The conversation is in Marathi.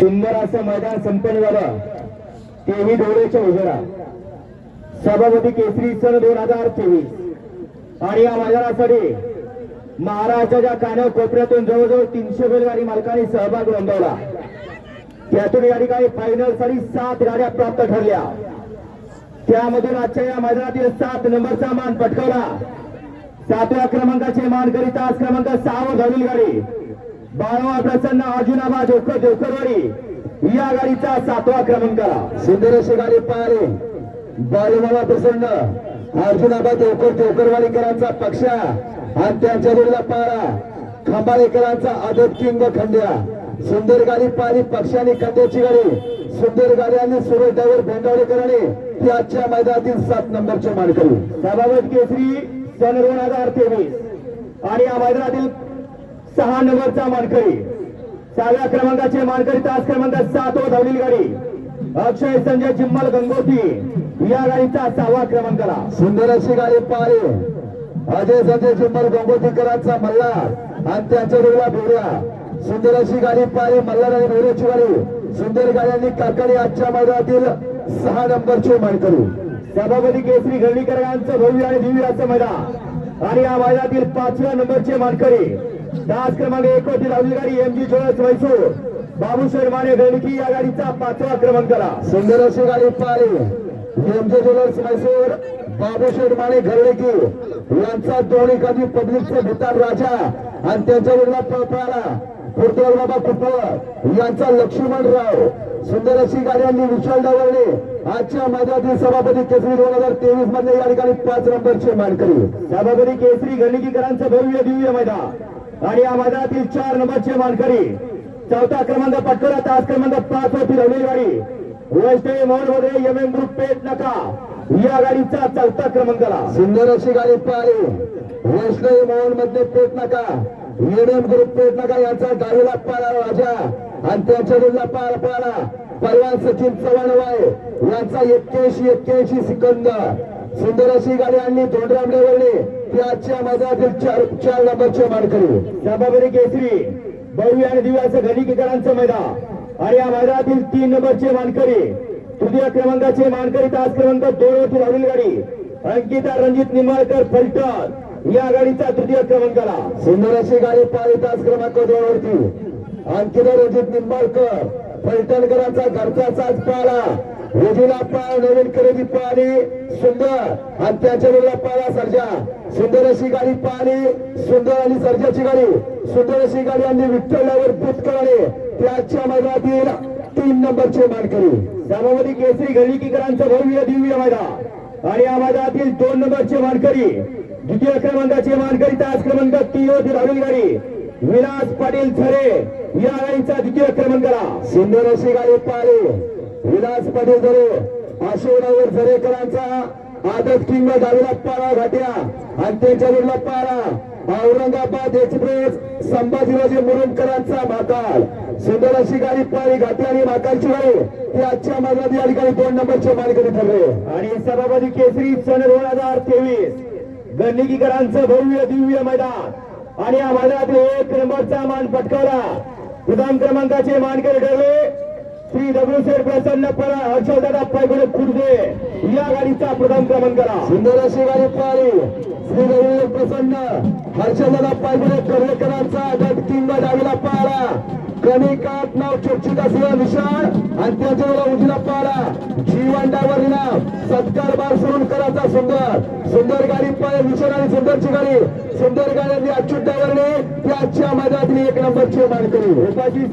सुंदर असं मैदान संपन्न झालं. तेही डोळ्याच्या उजेडा. सभापती केसरी सन दोन हजार तेवीस आणि या मैदानासाठी महाराष्ट्राच्या कान्या कोपऱ्यातून जवळजवळ तीनशे बैलगाडी मालकांनी सहभाग नोंदवला. त्यातून या ठिकाणी फायनलसाठी सात गाड्या प्राप्त ठरल्या. त्यामधून आजच्या या मैदानातील सात नंबरचा मान पटकावला. सातव्या क्रमांकाचे मान करीत आज क्रमांक सहावर झालेली गाडी. बाळवा प्रसन्न अर्जुनाबा जोकर जोकरवाडी या गाडीचा सातवा क्रमांक सुंदर अशी गाडी पाहिली. बाळूमामा प्रसन्न अर्जुनाबा देवकर देवकरवाडीकरांचा पक्षा आणि त्यांच्या जोडीला पारा. खंबाळेकरांचा आदत किंग खंड्या. सुंदर गाडी पाहिली पक्षाने खंड्याची गाडी. सुंदर गाडी आणि सुरेश ड्रायव्हर भेंडावडेकरांनी ती आजच्या मैदानातील सात नंबरचे मानकरी सभापत केसरी सन दोन हजार तेवीस. आणि या मैदानातील सहा नंबरचा मानकरी. सहाव्या क्रमांकाचे मानकरी तास क्रमांक सात वर धावलेली गाडी. अक्षय संजय चिम्मल गंगोती या गाडीचा सहावा क्रमांक आला सुंदर अशी गाडी पाहिली अजय संजय चिंबल गंगोतीकरांचा मल्हार आणि त्यांच्या जोडीला भोऱ्या सुंदर अशी गाडी पाहिली मल्हार आणि भोऱ्याची गाडी. सुंदर गाड्यांनी कारखाने आजच्या मैदानातील सहा नंबरचे मानकरी. सभापती केसरी यांचं भव्य आणि दिव्य असं मैदान. आणि या मैदानातील पाचव्या नंबरचे मानकरी. दास क्रमांक एक वरती धावलेली गाडी M G jewellers Mysore Babu Mane गणकी या गाडीचा पाचवा क्रमांक आला सुंदर अशी गाडी पाहिली. M J jewellers Mysore Babusheth Mane घरडेकी यांचा दोन्ही कधी पब्लिकचा भूतान राजा आणि त्यांच्या वडिला पळपाळा फुटबॉल बाबा कुपवर यांचा लक्ष्मणराव सुंदर अशी गाडी आणि विशाल डावरणे आजच्या मैदानातील सभापती केसरी दोन हजार तेवीसमध्ये या ठिकाणी पाच नंबरचे मानकरी. सभापती केसरी गणिकीकरांचं भव्य दिव्य मैदान. आणि या मैदानातील चार नंबरचे मानकरी चौथा क्रमांक पटकरा तास क्रमांक पाच वरती धावलेली गाडी वैष्णवी मोहनमध्ये एम एम ग्रुप पेट नका. या गाडीचा चौथा क्रमांकाला. सुंदर अशी गाडी पाहिली वैष्णवी मोहनमध्ये पेट नका. एडएम ग्रुप पेट नका. यांचा डावीला पारा राजा. आणि त्यांच्या जोडीला पार पारा परवान सचिन चव्हाण वाय. यांचा एक्क्याऐंशी एक्क्याऐंशी सिकंद. सुंदर अशी गाडी आणली धोंडराम लेवलने ती आजच्या मैदानातील चार चार नंबरचे मानकरी. सभापती केसरी भव्य आणि दिव्याचं असं गणिकीकरांचं मैदान. आणि या मैदानातील तीन नंबरचे मानकरी तृतीय क्रमांकाचे मानकरी तास क्रमांक दोन वरती धावलेली गाडी. अंकिता रणजित निंबाळकर फलटण. या गाडीचा तृतीय क्रमांकाला. सुंदर अशी गाडी पाहिली तास क्रमांक दोन वरती. अंकिता रणजित निंबाळकर. पैठणकरांचा घरचा पाला. विजीला पाळ नवीन खरेदी पाहिली सुंदर. आणि त्याच्या वेळेला पाला सर्जा. सुंदर अशी गाडी पाहिली सुंदर आणि सर्जाची गाडी. सुंदर अशी गाडी आणि विठ्ठलावर बुतकराने. त्याच्या मैदानातील तीन नंबरचे मानकरी. सभापती केसरी गणिकीकरांचं भव्य दिव्य मैदान. आणि या मैदानातील दोन नंबरचे मानकरी. द्वितीय क्रमांकाचे मानकरी तास क्रमांक तीन वरती धावलेली गाडी. विलास पाटील झरे या गाडीचा द्वितीय क्रमांक आला सुंदर अशी गाडी पाहिली विलास पाटील झरे अशोकरावर झरेकरांचा आदत किंग दहावीला पारा घाट्या. आणि त्यांच्या वेळेला पारा. औरंगाबाद एक्सप्रेस संभाजीराजे मुरुमकरांचा माकाल. सुंदर अशी गाडी पाळी घाटी आणि माकालची गाडी. ही आजच्या मार्गात या ठिकाणी दोन नंबरचे मालिकेने ठरले. आणि सभापती केसरी सन दोन हजार तेवीस. गणिकीकरांचं भव्य दिव्य मैदान. आणि या मैदानातील एक नंबरचा मान पटकावला. प्रथम क्रमांकाचे मानकरी ठरले. श्री दगडूशेठ प्रसन्न परा हर्षदादा पायगुडे खुर्दे या गाडीचा प्रथम क्रमांक आला सुंदर अशी गाडी पाहिली. श्री रवींद्र प्रसन्न हर्षदादा पायगुडे कर्लेकरांचा गट तीन डावीला पारा कणिकात नाव चर्चित असलेला विशाल आणि त्याच्या उजला पारा जीवन डावर सत्कार बार सोडून करायचा सुंदर. सुंदर गाडी पाय विशाल आणि सुंदरची गाडी. सुंदर गाड्यांनी अच्युत डावरणे ती आजच्या मैदानातील एक नंबरची मानकरी. उपाशी